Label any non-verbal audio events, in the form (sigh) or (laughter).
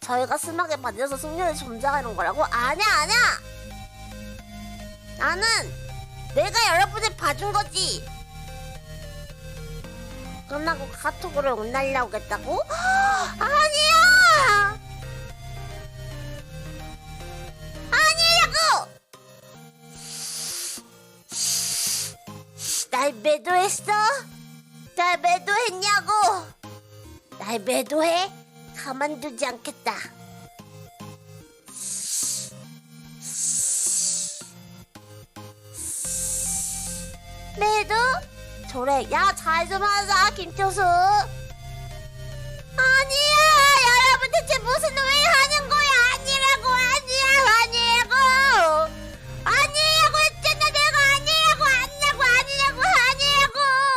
저희가 심하게 받아서 숙녀를 존재하는 거라고? 아니야 아니야 나는 내가 여러분을 봐준 거지 끝나고 카톡으로 못 날라오겠다고? (gasps) 아니야 아니라고 날 매도했어? 날 매도했냐고 날 매도해? 가만두지 않겠다 매도? 저래 야 잘 좀 하자 김초수